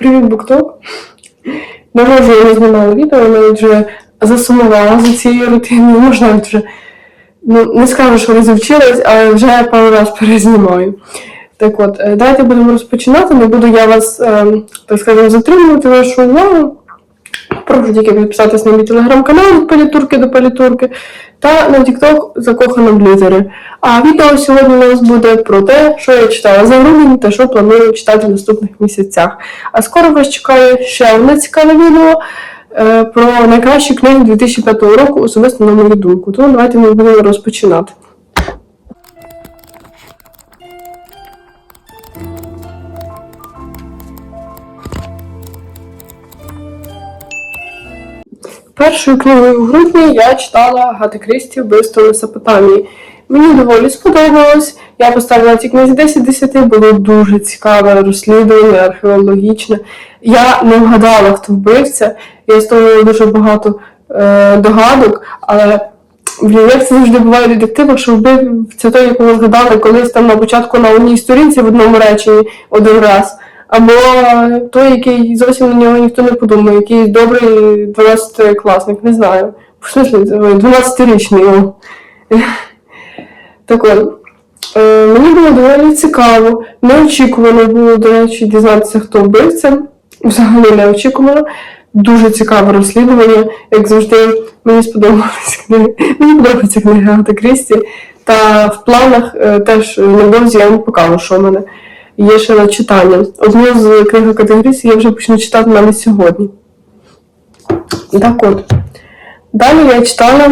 Привіт, Букток. Давно я не знімала відео, навіть вже засумувала за цією рутиною. Можна вже, ну, не скажу, що розівчилась, але вже пару раз перезнімаю. Так от, е, давайте будемо розпочинати. Не буду я вас, е, так скажемо, затримувати вашу увагу. Прошу тільки підписатись на мій телеграм-канал від палітурки до палітурки та на TikTok закохана блізери. А відео сьогодні у нас буде про те, що я читала за грудень та що планую читати в наступних місяцях. А скоро вас чекає ще одне цікаве відео е, про найкращі книги 2005 року, особисто на мою думку. Тому давайте ми будемо розпочинати. Першою книгою у грудні я читала Гати Крісті «Вбивство Месопотамії. Мені доволі сподобалось. Я поставила цій книзі 10 з 10, було дуже цікаве розслідування, археологічне. Я не вгадала, хто вбивця. Я створила дуже багато е, догадок, але блін, як це завжди буває в що вбивця той, якого згадали колись там на початку на одній сторінці в одному реченні один раз. Або той, який зовсім на нього ніхто не подумає, якийсь добрий 12-класник, не знаю. В смислі, 12-річний. Так от, е, мені було доволі цікаво, неочікувано було, до речі, дізнатися, хто вбивця. Взагалі неочікувано. Дуже цікаве розслідування. Як завжди, мені сподобалися книги. Мені подобається книга Агата Крісті. Та в планах е, теж невдовзі я вам покажу, що в мене є ще на читання. Одну з книг категорії я вже почну читати навіть сьогодні. Так от. Далі я читала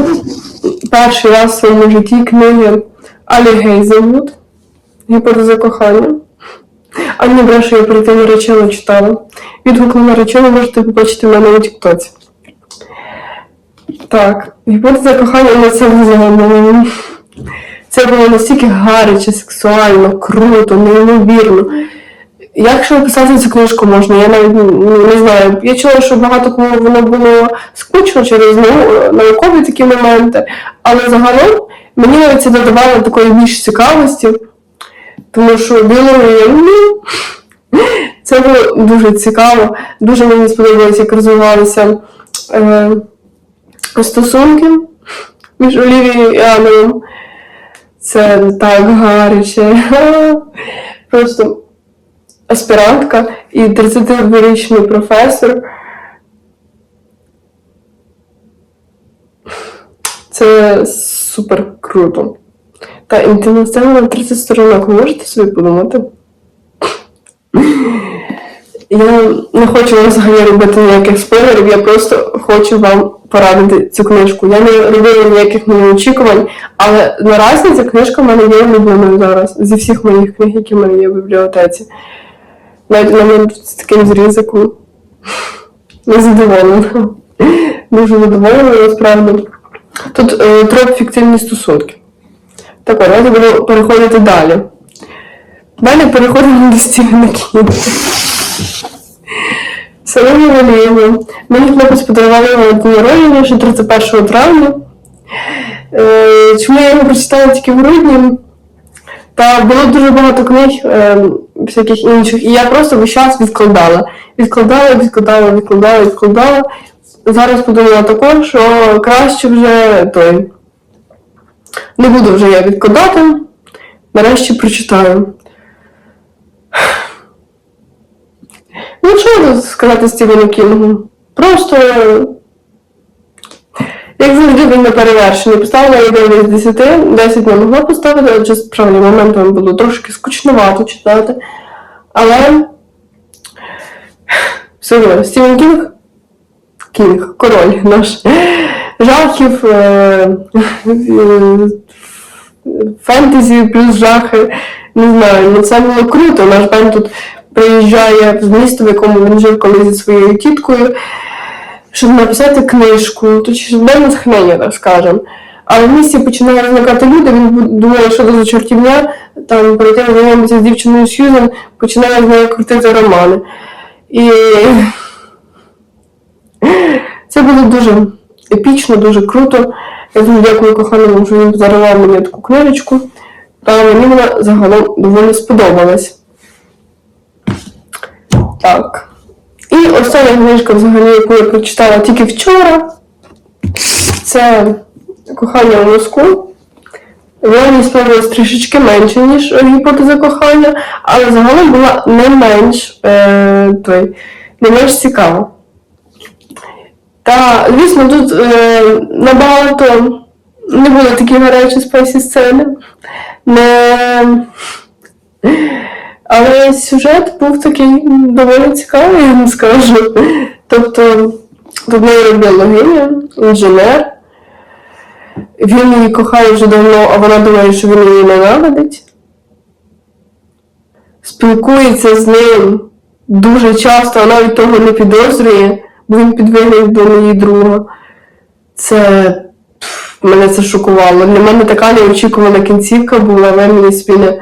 перший раз в своєму житті книги Алі Гейзелвуд Гіпотеза кохання. А не брешу, я перед тим наречену читала. Відгук на наречену можете побачити в мене у Тіктоці. Так, гіпотеза кохання на це взаємно. Це було настільки гаряче, сексуально, круто, неймовірно. Як ще описати цю книжку можна? Я навіть ну, не знаю. Я чула, що багато кому воно було скучно через наукові такі моменти, але загалом мені навіть це додавало такої більш цікавості, тому що біологія, ну, це було дуже цікаво. Дуже мені сподобалось, як розвивалися е, стосунки між Олівією і Аною. Це так гаряче. Просто аспірантка і 32-річний професор. Це супер круто. Та інтимна сцена на 30 сторінок, ви можете собі подумати? Я не хочу вам взагалі робити ніяких спойлерів, я просто хочу вам порадити цю книжку. Я не робила ніяких моїх очікувань, але наразі ця книжка в мене є улюбленою зараз зі всіх моїх книг, які в мене є в бібліотеці. Навіть на мене таким зрізиком. Не задоволена. Дуже задоволена, насправді. Тут е, трохи фіктивні стосунки. Так, давайте буду переходити далі. Далі переходимо до Стівена Кінга. Соломі Валієва. Мені хлопець подарував його день народження ще 31 травня. Е, Чому я його прочитала тільки в грудні? Та було дуже багато книг е, всяких інших, і я просто весь час відкладала. Відкладала, відкладала, відкладала, відкладала. Зараз подумала також, що краще вже той. Не буду вже я відкладати. Нарешті прочитаю. Сказати Стівену Кінгу? Просто, як завжди, він не перевершений. Поставила я 9 з 10, 10 не могла поставити, адже справді моментами було трошки скучновато читати. Але все одно, Стівен Кінг, Кінг, король наш жахів, е, фентезі плюс жахи. Не знаю, ну це було круто. Наш Бен тут приїжджає в місто, в якому він жив колись зі своєю тіткою, щоб написати книжку, то чи де натхнення, так скажемо. А в місті починає розникати люди, він думає, що це за чортівня, там перед тим знайомиться з дівчиною Сьюзен, починає з нею крутити романи. І це було дуже епічно, дуже круто. Я дуже дякую коханому, що він подарував мені таку книжечку. Та мені вона загалом доволі сподобалась. Так. остання книжка, взагалі, яку я прочитала тільки вчора, це кохання у Москву. Вона сподобалась трішечки менше, ніж гіпотеза кохання, але загалом була не менш е, той, не менш цікава. Та, звісно, тут е, набагато не були такі гарячі спайсі сцени. Не... Але сюжет був такий доволі цікавий, я вам скажу. Тобто, тут нейробіологиня, інженер. Він її кохає вже давно, а вона думає, що він її ненавидить. Спілкується з ним дуже часто, а навіть того не підозрює, бо він підвигнув до її друга. Це мене це шокувало. Для мене така неочікувана кінцівка була, але мені собі.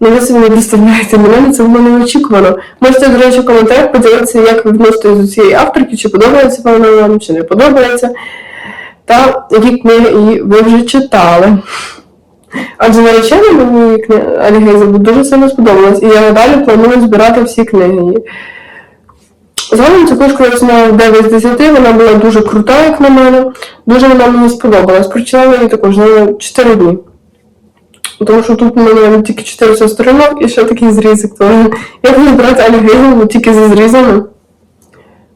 Ну, ви собі не представляєте, мене це було неочікувано. Можете, до речі, в коментарях поділитися, як ви відноситесь до цієї авторки, чи подобається вона вам, чи не подобається. Та які книги її ви вже читали. Адже наречена мені книга дуже сильно сподобалась, і я надалі планую збирати всі книги її. Цю книжку я знаю 9 з 10, вона була дуже крута, як на мене. Дуже вона мені сподобалась. Прочитала її також на 4 дні. Тому що тут у мене тільки 400 сторінок і ще такий зрізик. То я буду брати Алі Гейзел тільки зі зрізами.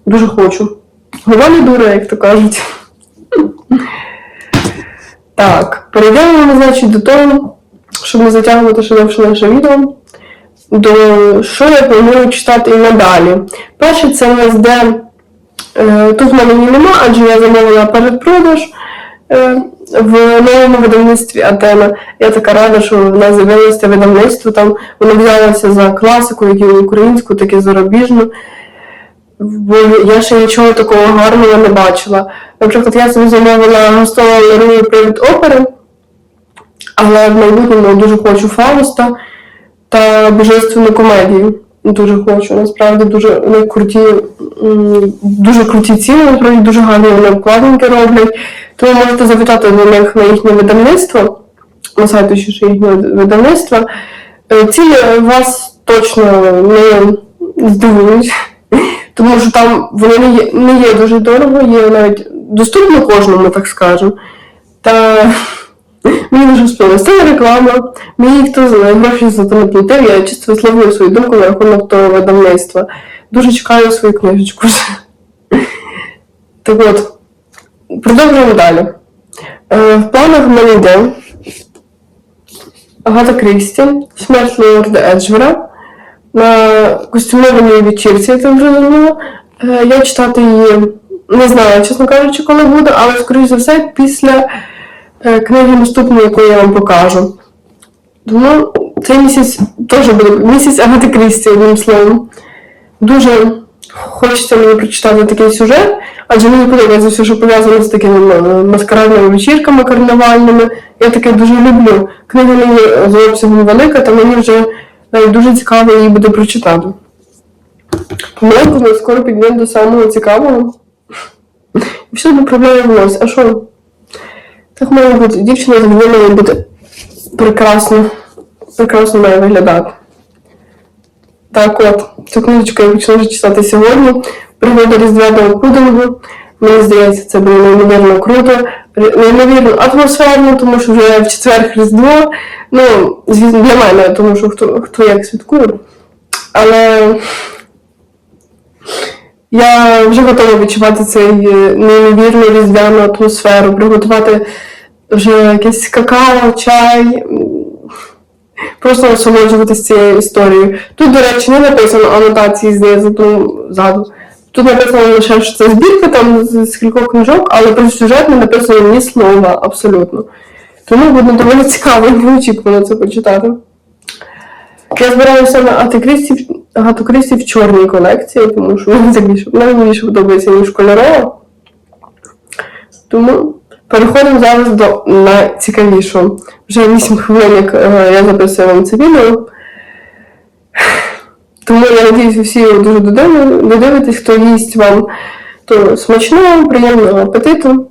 Дуже хочу. Голова не дура, як то кажуть. Так, перейдемо значить, до того, щоб не затягувати ще довше наше відео, до що я планую читати і надалі. Перше, це в нас де е, тут в мене її нема, адже я замовила передпродаж е, в новому видавництві Атена. Я така рада, що в нас з'явилося видавництво. Там воно взялося за класику, як і українську, так і зарубіжну. Бо я ще нічого такого гарного не бачила. Наприклад, я собі замовила гостову привід опери, але в майбутньому дуже хочу Фауста та божественну комедію. Дуже хочу. Насправді дуже вони круті, дуже круті ціни, насправді дуже гарні вони обкладинки роблять. Тому можете запитати до них на їхнє видавництво, на сайті ще їхнього видавництва. Е, Ціни вас точно не здивують. Тому що там воно не є, не є дуже дорого, є навіть доступно кожному, так скажемо. Дуже сподобалось. Це реклама, мені ніхто гроші за це не платив, я чисто висловлюю свою думку на рахунок того видавництва. Дуже чекаю свою книжечку. Так от, продовжуємо далі. Е, В планах в мене йде Агата Крісті, смерть Лорда Еджвера на костюмованій вечірці, я це вже зрозуміла. Е, Я читати її не знаю, чесно кажучи, коли буде, але, скоріш за все, після книги наступної, яку я вам покажу. Тому цей місяць теж буде місяць Агати Крісті, одним словом. Дуже хочеться мені прочитати такий сюжет, адже мені подобається все, що пов'язано з такими е, маскарадними вечірками карнавальними. Я таке дуже люблю. Книга є за обсягом велика, та мені вже навіть дуже цікаво її буде прочитати. Ми скоро підійдемо до самого цікавого. І все виправляє волосся. А що? Так має бути. Дівчина завжди має бути прекрасно. Прекрасно має виглядати. Так от, цю книжечку я почала вже читати сьогодні. Пригода різдвяного пудингу. Мені здається, це було неймовірно круто, неймовірно атмосферно, тому що вже в четвер Різдво. Ну, звісно, для мене, тому що хто, хто як святкує. Але я вже готова відчувати цей е, неймовірну різдвяну атмосферу, приготувати вже якесь какао, чай, просто насолоджуватися цією історією. Тут, до речі, не написано анотації знизу, ззаду. Тут написано лише, що це збірка там з, кількох книжок, але про сюжет не написано ні слова абсолютно. Тому буде доволі цікаво і неочікувано це почитати. Я збираю саме Агату Крісті, в- чорній колекції, тому що мені більше подобається, ніж кольорова. Тому переходимо зараз до найцікавішого. Вже 8 хвилин, як е, я записую вам це відео. Тому я надіюсь, всі його дуже додивитесь, хто їсть вам то смачного, приємного апетиту.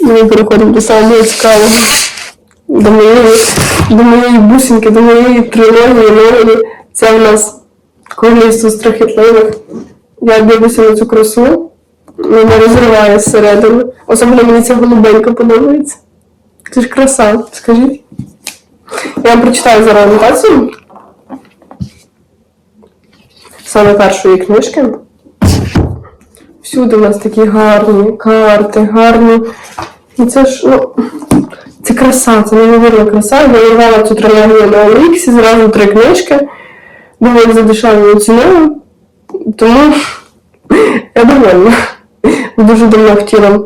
І ми переходимо до самого цікавого. До моєї, до моєї бусинки, до моєї трилогії нової. Це в нас Королівство страхітливих. Я дивлюся на цю красу. Мене розриває зсередини. Особливо мені ця голубенька подобається. Це ж краса, скажіть. Я вам прочитаю зараз анотацію. Саме першої книжки. Всюди у нас такі гарні карти, гарні. І це ж, ну, це краса, це неймовірна краса. Я вирвала цю трилогію на Оліксі, зразу три книжки. Доволі за дешевою ціною. Тому я довольна. Дуже давно хотіла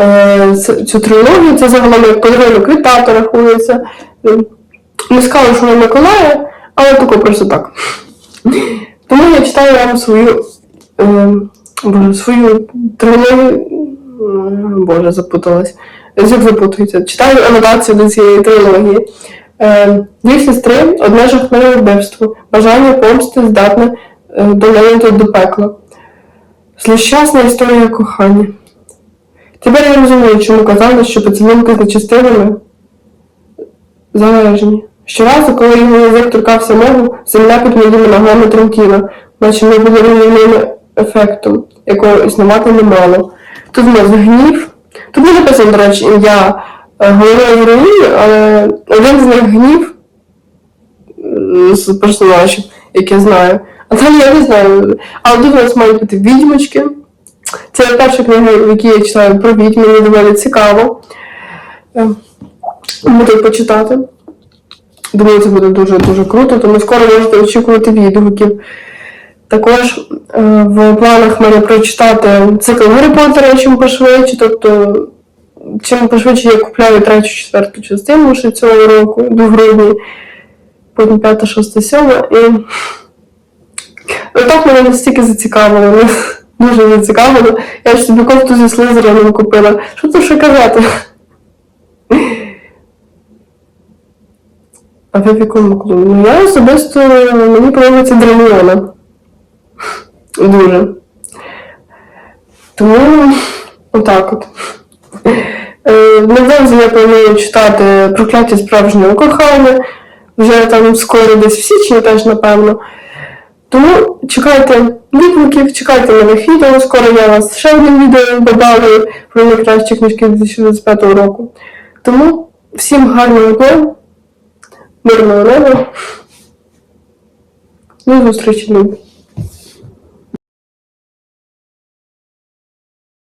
е, цю трилогію. Це загалом як подарунок від тата рахується. Не сказала, що на Миколая, але тако просто так. Тому я читаю вам свою, е, свою трилогію. Боже, запуталась. Язик запутується. Читаю анотацію до цієї трилогії. Е, Дві сестри, одне жахливе вбивство, бажання помсти здатне е, долинути до пекла. Злощасна історія кохання. Тепер я розумію, чому казали, що поцілунки з нечистивими залежні. Щоразу, коли його язик торкався мову, земля під моїми ногами тремтіла, наче ми були руйнівним ефектом, якого існувати не мало. Тут нас гнів. Тут не написано, до речі, ім'я е, головної героїні, але один з них гнів з персонажів, як я знаю. Там я не знаю. Але у нас мають бути відьмочки. Це перша книга, в якій я читаю про відьм, мені доволі цікаво. Буду почитати. Думаю, це буде дуже-дуже круто, тому скоро можете очікувати відгуків. Також е, в планах мене прочитати цикл Гаррі Поттера чим пошвидше, тобто чим пошвидше я купляю третю, четверту частину ще цього року, до грудні, потім п'ята, шоста, сьома. І отак мене настільки зацікавило, дуже зацікавило. Я ж собі кофту зі слизерином купила. Що тут ще казати? А ви в якому клубі? Ну я особисто мені подобається Дреміона. Дуже. Тому отак от. Е, Невдовзі я планую читати прокляття справжнього кохання. Вже там скоро десь в січні теж, напевно. Тому чекайте відгуків, чекайте нових відео. Скоро я вас ще одне відео додаю про найкращі книжки 2025 року. Тому всім гарного дня, мирного неба. До зустрічі.